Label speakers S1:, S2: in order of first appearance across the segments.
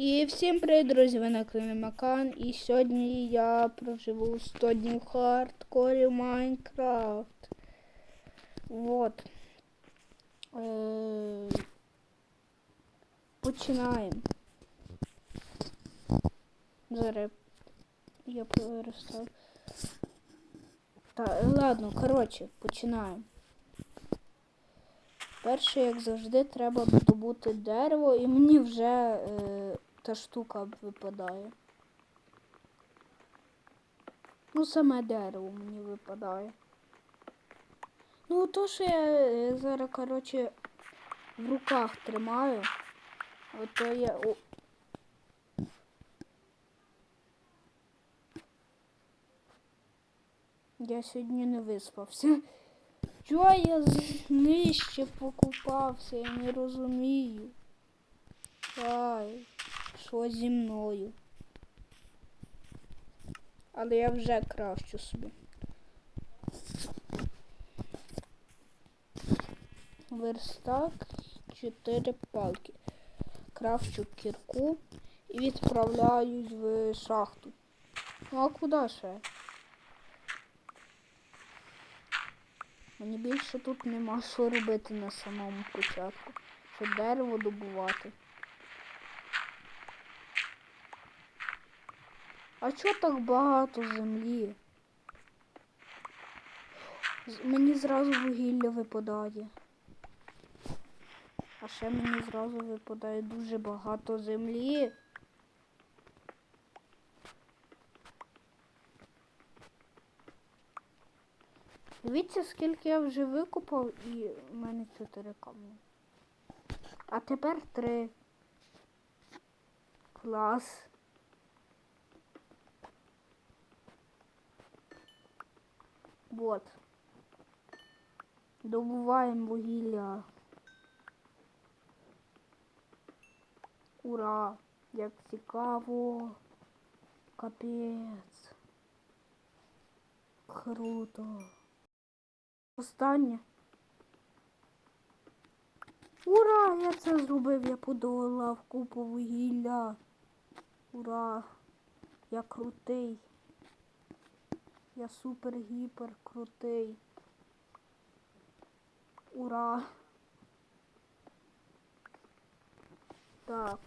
S1: І всім привіт, друзі! Ви на каналі Макан. І сьогодні я проживу 100 днів хардкорі Майнкрафт. Вот. Е, Починаємо. Зараз я перестав. Так, ладно, коротше, починаємо. Перше, як завжди, треба добути дерево, і мені вже е, та штука випадає. Ну, саме дерево мені випадає. Ну, то, що я е, зараз, коротше, в руках тримаю. Ото я. О. Я сьогодні не виспався. Чого я нижче покупався, я не розумію. Ай, що зі мною? Але я вже крафчу собі. Верстак, 4 палки. Крафчу кірку і відправляюсь в шахту. Ну а куди ще? Мені більше тут нема що робити на самому початку. Щоб дерево добувати. А чого так багато землі? Мені зразу вугілля випадає. А ще мені зразу випадає дуже багато землі. Дивіться, скільки я вже викупав і в мене чотири камні. А тепер три. Клас. Вот. Добуваємо вугілля. Ура! Як цікаво. Капець. Круто. Останнє. Ура! Я це зробив, я подолав купу вугілля. Ура! Я крутий. Я супер-гіпер крутий. Ура! Так,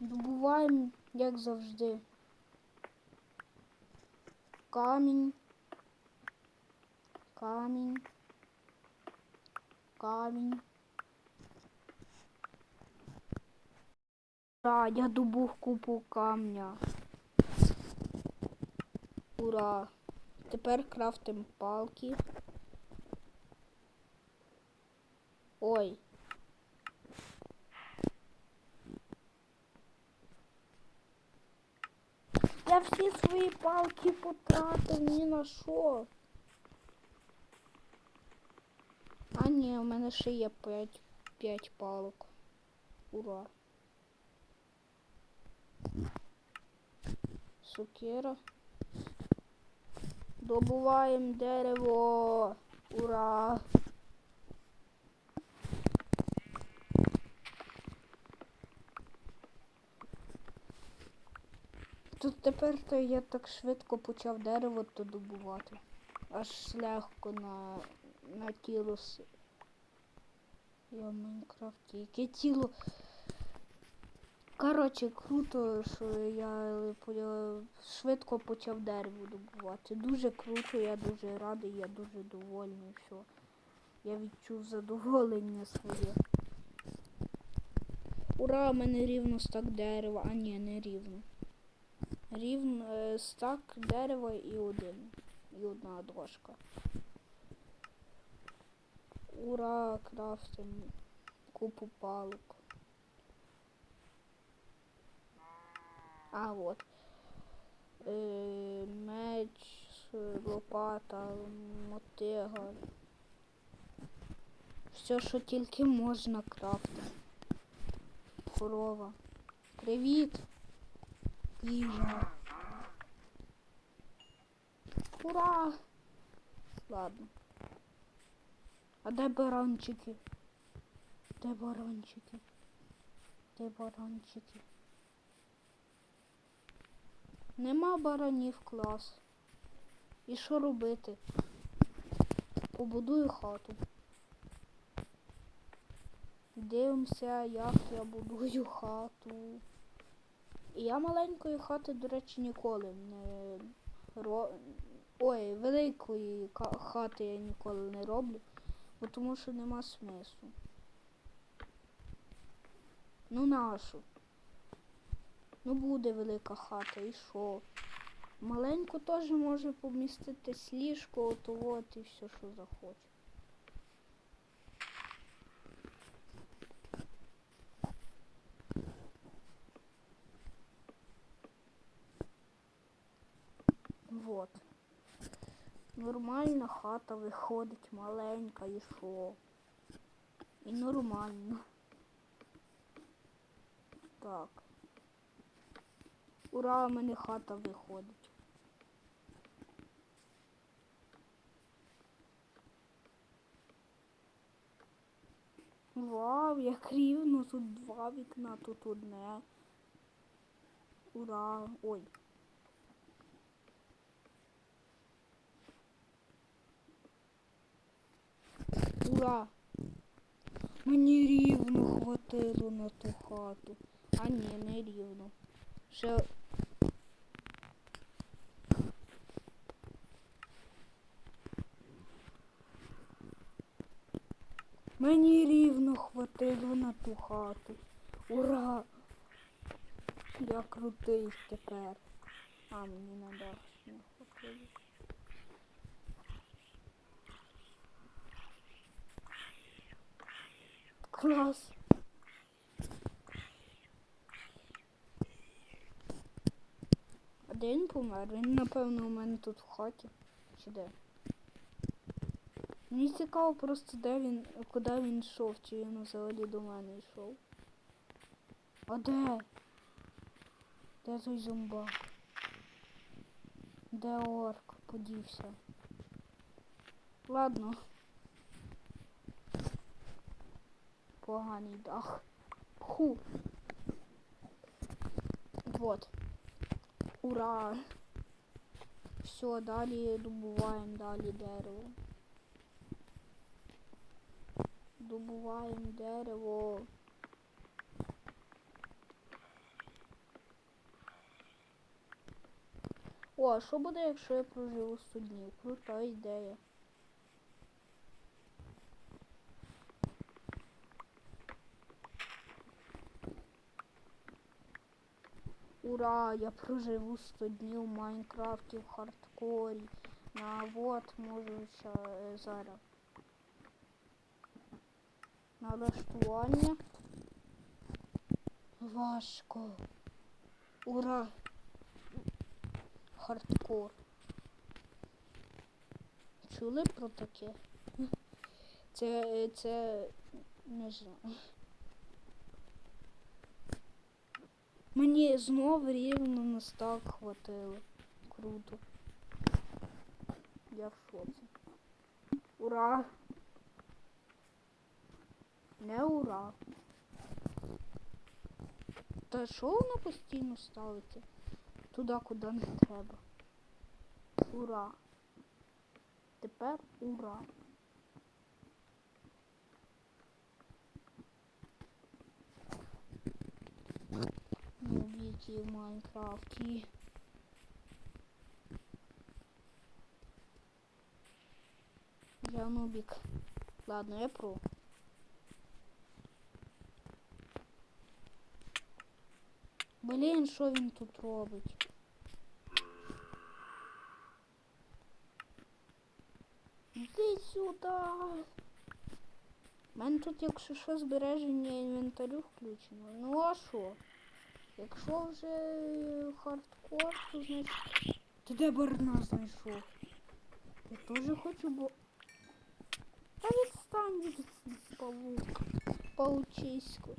S1: добуваємо, як завжди. Камінь. Камінь. Камінь. Ура, я добув купу камня. Ура. Тепер крафтим палки. Ой. Я всі свої палки потратив ні на що. А ні, у мене ще є 5, 5 палок. Ура. Сукера. Добуваємо дерево. Ура! Тут тепер то я так швидко почав дерево то добувати. Аж легко на, на тіло. Я в Майнкрафті. Яке тіло. Коротше, круто, що я швидко почав дерево добувати. Дуже круто, я дуже радий, я дуже довольний, що я відчув задоволення своє. Ура, у мене рівно стак дерева, а ні, не рівно. Рівно е, стак дерева і один. І одна дошка. Ура, крафтим купу палок. А, вот. Е, меч, лопата, мотига. Все, що тільки можна крафтити. Корова. Привіт. Їжа. Ура! Ладно. А де баранчики? Де баранчики? Де баранчики? Нема баранів клас. І що робити? Побудую хату. Дивимося, як я будую хату. Я маленької хати, до речі, ніколи не ро... Ой, великої хати я ніколи не роблю, бо тому що нема смислу. Ну нашу. Ну буде велика хата, і що? Маленьку теж може поміститись ліжко, ото от і все, що захоче. Вот. Нормальна хата виходить, маленька і що? І нормально. Так. Ура, у мене хата виходить. Вау, як рівно, тут два вікна, тут одне. Ура! Ой. Ура! Мені рівно хватило на ту хату. А ні, не рівно. Ще Мені рівно хватило на ту хату. Ура! Я крутий тепер. А, мені на не хватило. Клас. Де помер? Він, напевно, у мене тут в хаті. Чи де? Мені цікаво просто де він, куди він йшов, чи він взагалі до мене йшов. А де? Де той зомбак? Де орк подівся? Ладно. Поганий дах. Ху. Вот. Ура! Все, далі добуваємо далі дерево. Добуваємо дерево. О, а що буде, якщо я проживу 100 днів? Крута ідея. Ура! Я проживу 100 днів в Майнкрафті в хардкорі. На вот можу е, зараз. Налаштування. Важко. Ура! Хардкор. Чули про таке? Це, це не знаю. Мені знову рівно на стак хватило. Круто. Я в шоці. Ура! Не ура. Та що воно постійно ставиться? Туди, куди не треба. Ура. Тепер ура. Нубіки в Майнкрафті. Я нубик. Ладно, я про. Блін, що він тут робить? Іди сюди. У мене тут, якщо що, збереження інвентарю включено. Ну а що? Якщо вже хардкор, то значить... Ти де барна знайшов? Я теж хочу, бо... Та відстань від павук. Паучисько.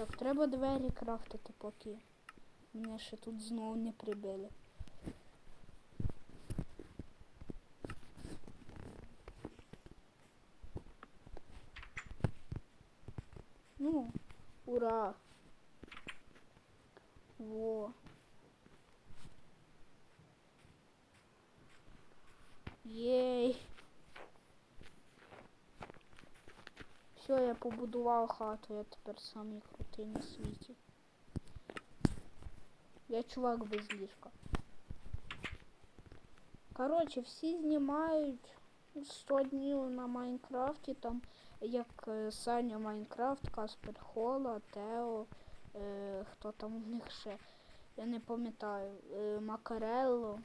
S1: Так, треба двері крафтити поки. Мене ще тут знову не прибили. Ну, ура! Во. Є. побудував хату, я тепер самий крутий на світі. Я чувак без ліжка. Коротше, всі знімають 100 днів на Майнкрафті, там як е, Саня Майнкрафт, Каспер Хола, Тео, е, хто там у них ще, я не пам'ятаю, е, Макарелло.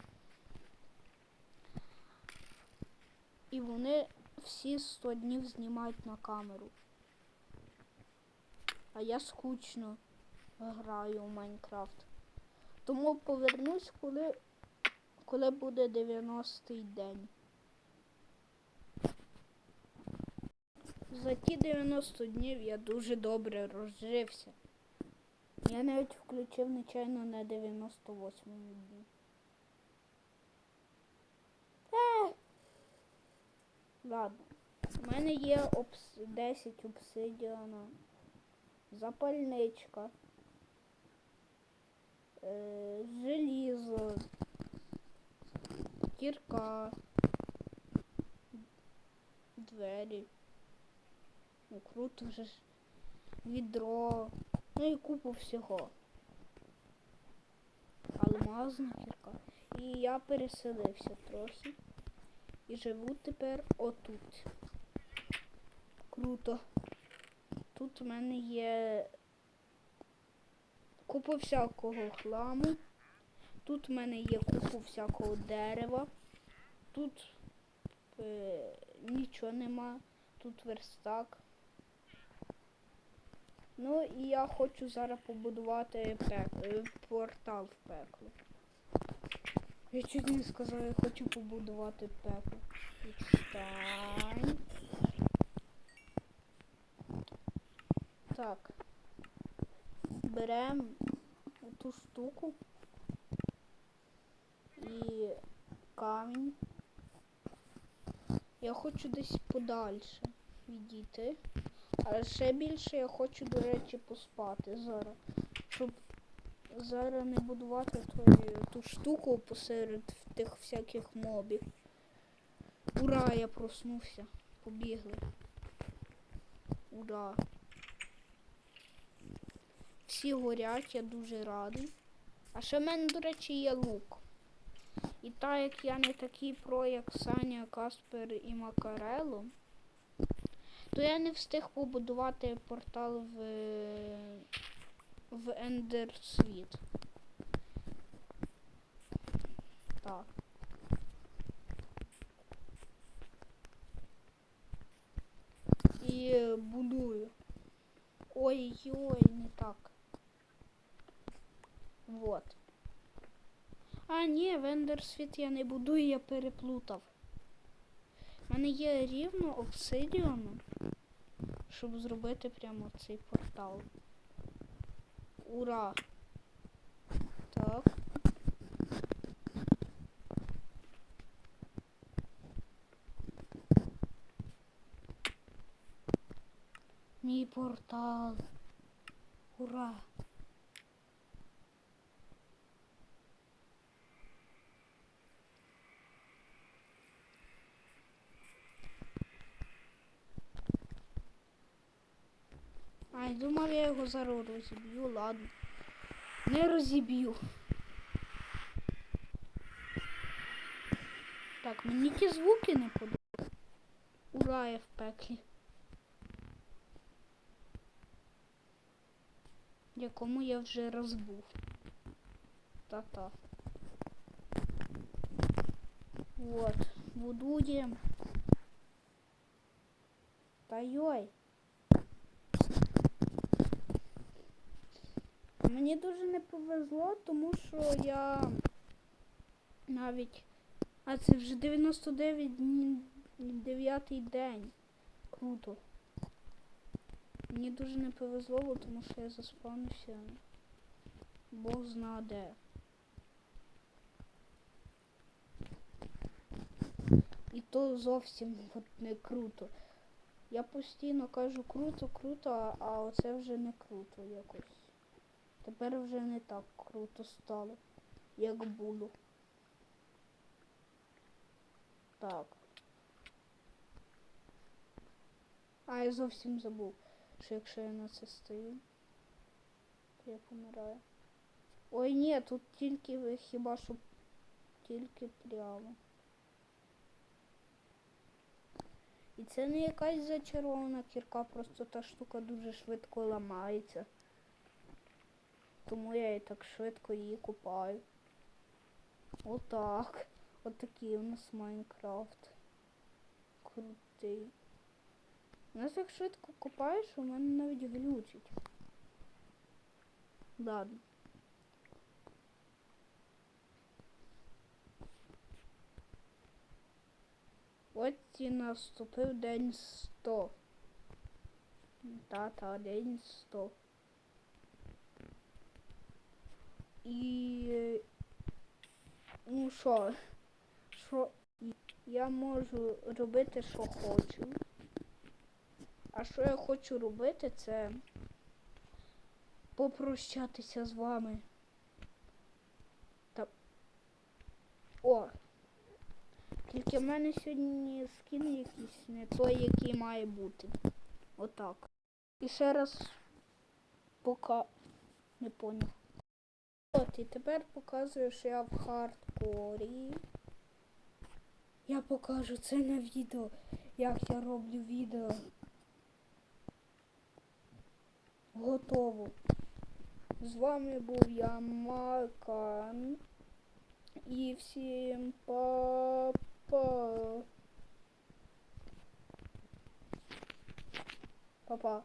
S1: І вони всі 100 днів знімають на камеру. А я скучно граю в Майнкрафт. Тому повернусь, коли, коли буде 90-й день. За ті 90 днів я дуже добре розжився. Я навіть включив нечайно на 98-му дні. Е! Ладно. У мене є обс... 10 обсидіана, запальничка, е... желізо, кірка, двері. Ну, круто вже ж. Відро. Ну і купу всього. Алмазна кірка. І я переселився трохи. І живу тепер отут. Круто. Тут у мене є купа всякого хламу. Тут у мене є купа всякого дерева. Тут е, нічого нема. Тут верстак. Ну і я хочу зараз побудувати пек... е, портал в пекло. Я чуть не сказав, я хочу побудувати пекло. Відстань. Так. Беремо ту штуку і камінь. Я хочу десь подальше відійти. А ще більше я хочу, до речі, поспати зараз. Щоб зараз не будувати тої, ту штуку посеред тих всяких мобів. Ура, я проснувся. Побігли. Ура. Всі горять, я дуже радий. А ще в мене, до речі, є лук. І так як я не такий про, як Саня, Каспер і Макарело, то я не встиг побудувати портал в, в Ендер світ. Так. І е, будую. Ой-ой, не так. Вот. А, ні, в Ендер світ я не будую, я переплутав. У мене є рівно обсидіану, щоб зробити прямо цей портал. Ура! Так. Мій портал. Ура! Ай, думав, я його зараз розіб'ю, ладно. Не розіб'ю. Так, мені ті звуки не подобаються. Ура, я в пеклі. Якому я вже розбув. Та-та. Вот, будуємо. Та йой. Мені дуже не повезло, тому що я навіть... А це вже 99 днів, 9 день. Круто. Мені дуже не повезло, тому що я заспавнився. Бог зна де. І то зовсім от не круто. Я постійно кажу круто, круто, а оце вже не круто якось. Тепер вже не так круто стало, як було. Так. А, я зовсім забув, що якщо я на це стою, то я помираю. Ой, ні, тут тільки хіба що тільки прямо. І це не якась зачарована кірка, просто та штука дуже швидко ламається. Тому я і так швидко її купаю. Отак. Отакий у нас Майнкрафт. Крутий. У нас як швидко купаєш, у мене навіть глючить. Ладно. От і наступив день 100. Та-та, день 100. І ну що, що я можу робити, що хочу. А що я хочу робити, це попрощатися з вами. Та... О! Тільки в мене сьогодні скін якийсь не той, який має бути. Отак. І ще раз пока не поняв. От, і тепер показую, що я в хардкорі. Я покажу це на відео, як я роблю відео. Готово. З вами був я Макан. І всім па-па. Па-па.